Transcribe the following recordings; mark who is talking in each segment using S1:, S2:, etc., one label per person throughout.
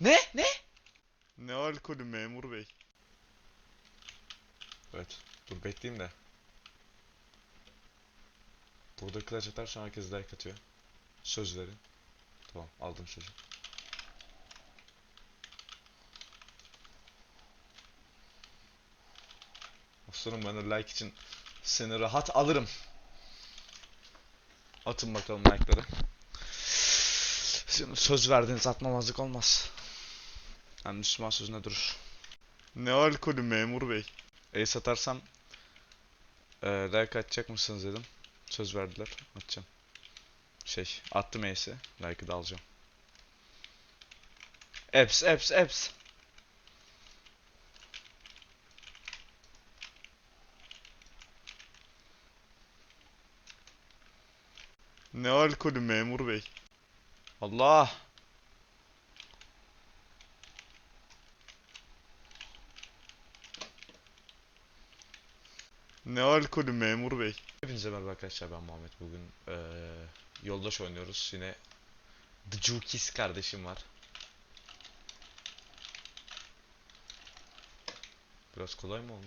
S1: Ne? Ne? Ne alkolü memur bey? Evet. Dur bekleyeyim de. Burada clutch atarsan herkes like atıyor. Söz verin. Tamam aldım sözü. Aslanım ben o like için seni rahat alırım. Atın bakalım like'ları. Şimdi söz verdiniz atmamazlık olmaz. Yani Müslüman sözüne durur. Ne alkolü memur bey? El satarsam e, like atacak mısınız dedim. Söz verdiler. Atacağım. Şey attım Ace'i. Like'ı da alacağım. Eps eps eps. Ne alkolü memur bey? Allah. Ne alkolü memur bey? Hepinize merhaba arkadaşlar ben Muhammed. Bugün eee, yoldaş oynuyoruz. Yine The Jukis kardeşim var. Biraz kolay mı oldu?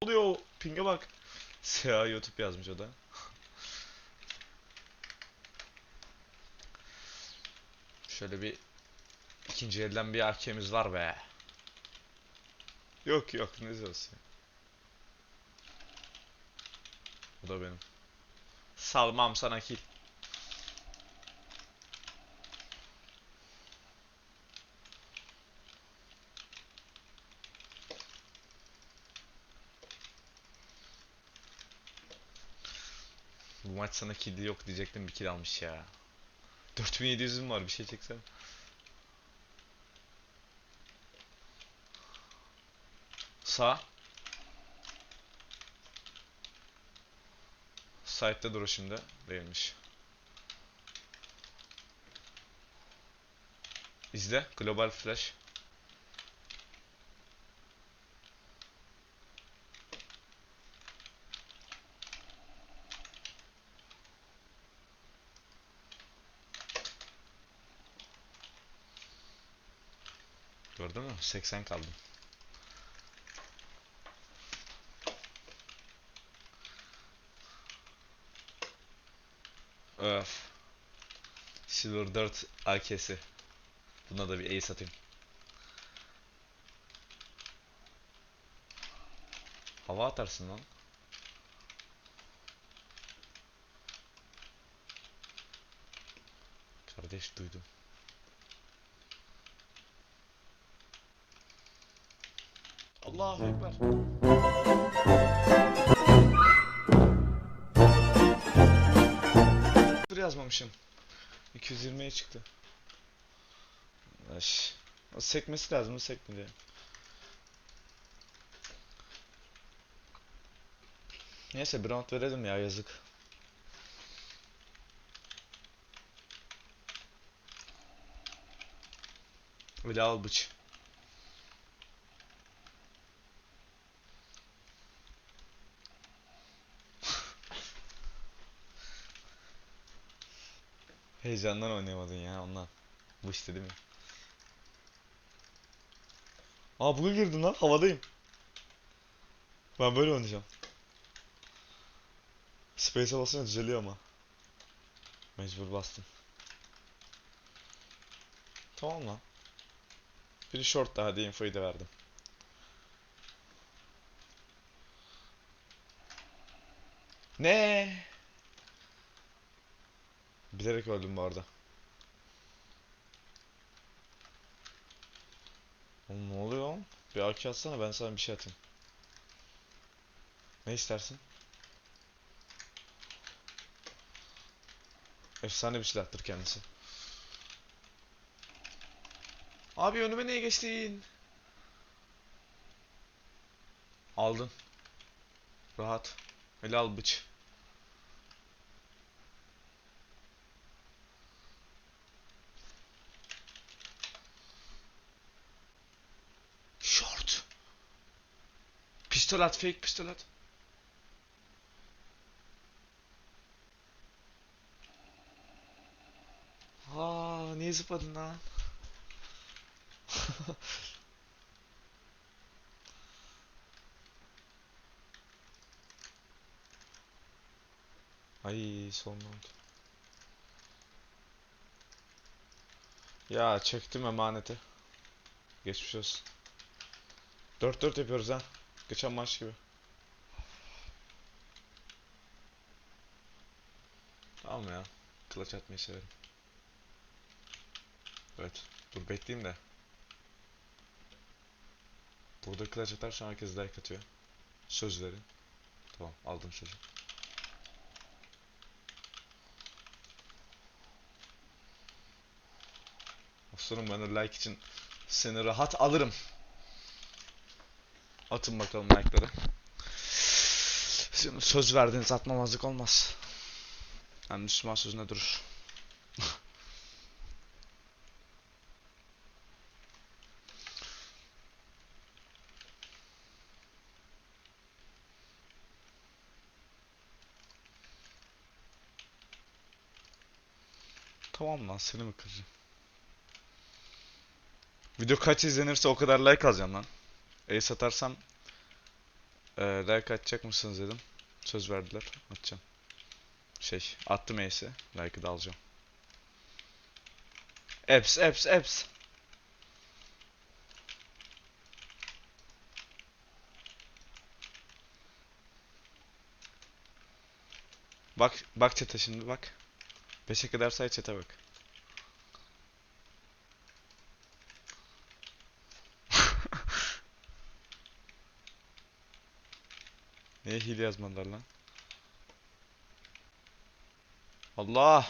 S1: Oluyor? Ping'e bak. Seha YouTube yazmış o da. Şöyle bir ikinci elden bir AK'miz var be. Yok yok ne diyorsun? Bu da benim. Salmam sana kill. Bu maç sana kill yok diyecektim bir kill almış ya. 4700'üm var bir şey çeksem. Sağ. Site'de dur şimdi. Değilmiş. İzle. Global Flash. Gördün mü? 80 kaldım. Silver Dirt AK'si. Buna da bir ace atayım. Hava atarsın lan. Kardeş duydum. Allahu Ekber. Yazmamışım. 220'ye çıktı. Aş. O sekmesi lazım, o sekmedi. Neyse bir round verelim ya yazık. Öyle al bıç. Heyecandan oynayamadın ya ondan. Bu işte değil mi? Aa bugün girdim lan havadayım. Ben böyle oynayacağım. Space'e basınca düzeliyor ama. Mecbur bastım. Tamam lan. Biri short daha diye infoyu da verdim. Ne? Bilerek öldüm bu arada. Oğlum ne oluyor lan? Bir AK atsana ben sana bir şey atayım. Ne istersin? Efsane bir silahtır kendisi. Abi önüme niye geçtin? Aldın. Rahat. Helal bıç. Short. Pistol at, fake pistol at. Aa, niye zıpladın lan? Ay son oldu. Ya çektim emaneti. Geçmiş olsun. 4-4 yapıyoruz ha. Geçen maç gibi. Tamam ya. Clutch atmayı severim. Evet. Dur bekleyeyim de. Burada clutch atarsam herkes like atıyor. Söz verin. Tamam aldım sözü. Aslanım ben like için seni rahat alırım. Atın bakalım like'ları. Şimdi söz verdiniz atmamazlık olmaz. Yani Müslüman sözünde durur. Tamam lan seni mi kıracağım? Video kaç izlenirse o kadar like alacağım lan. Ace satarsam eee like atacak mısınız dedim. Söz verdiler. Atacağım. Şey attım Ace'i. Like'ı da alacağım. Eps eps eps. Bak bak chat'e şimdi bak. 5'e kadar say chat'e bak. Niye hile yazmadılar lan? Allah!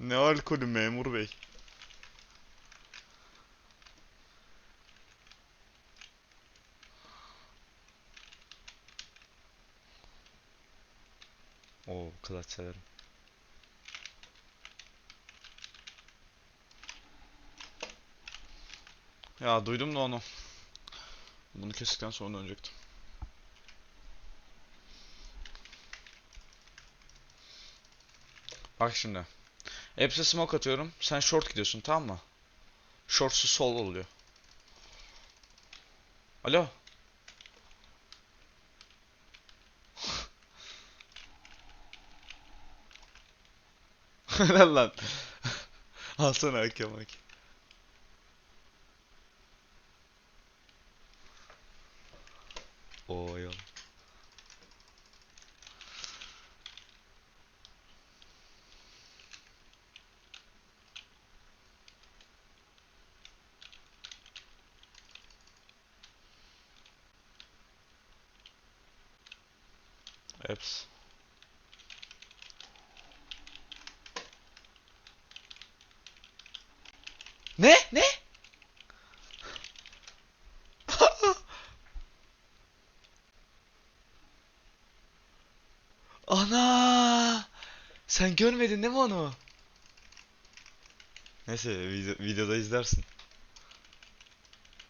S1: Ne alkolü memur bey? Oo, clutch severim. Ya duydum da onu. Bunu kestikten sonra dönecektim. Bak şimdi. Hepsi smoke atıyorum. Sen short gidiyorsun tamam mı? Shortsu sol oluyor. Alo. Helal lan. Alsana hakem hakem. Oo eyvallah. Apps. Ne? Ne? Ana! Sen görmedin değil mi onu? Neyse video- videoda izlersin.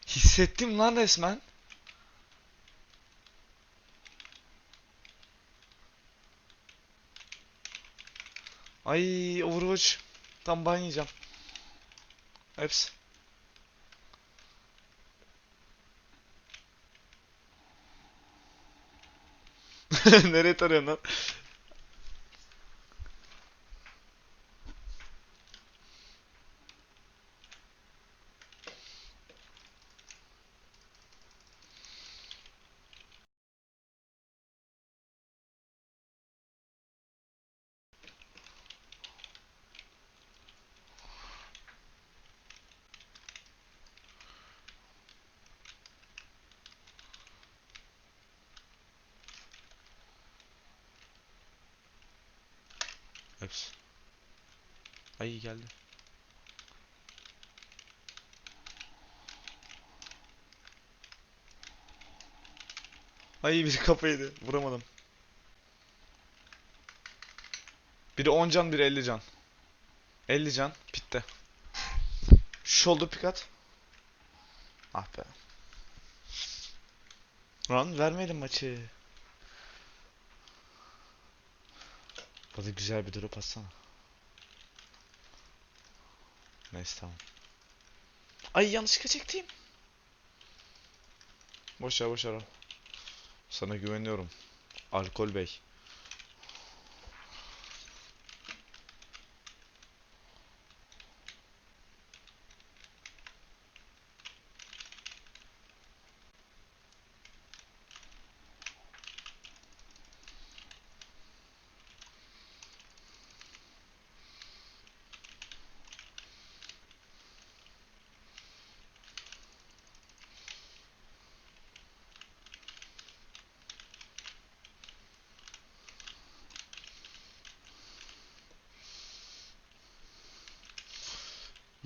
S1: Hissettim lan resmen. Ay Overwatch. Tam ban. Hepsi. Nereye tarıyorsun lan? Hepsi. Ay geldi. Ay biri kafaydı. Vuramadım. Biri 10 can, biri 50 can. 50 can. Short shoulder pick at. Ah be. Lan vermedim maçı. Bana güzel bir drop atsana. Neyse tamam. Ay yanlışlıkla çektim. Boş ver. Sana güveniyorum. Alkol bey.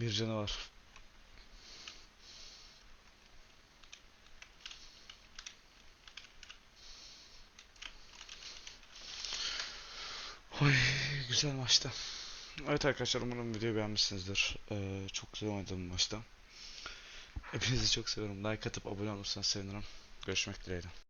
S1: Bir canı var. Oy, güzel maçtı. Evet arkadaşlar umarım videoyu beğenmişsinizdir. Ee, çok güzel oynadım bu maçta. Hepinizi çok seviyorum. Like atıp abone olursanız sevinirim. Görüşmek dileğiyle.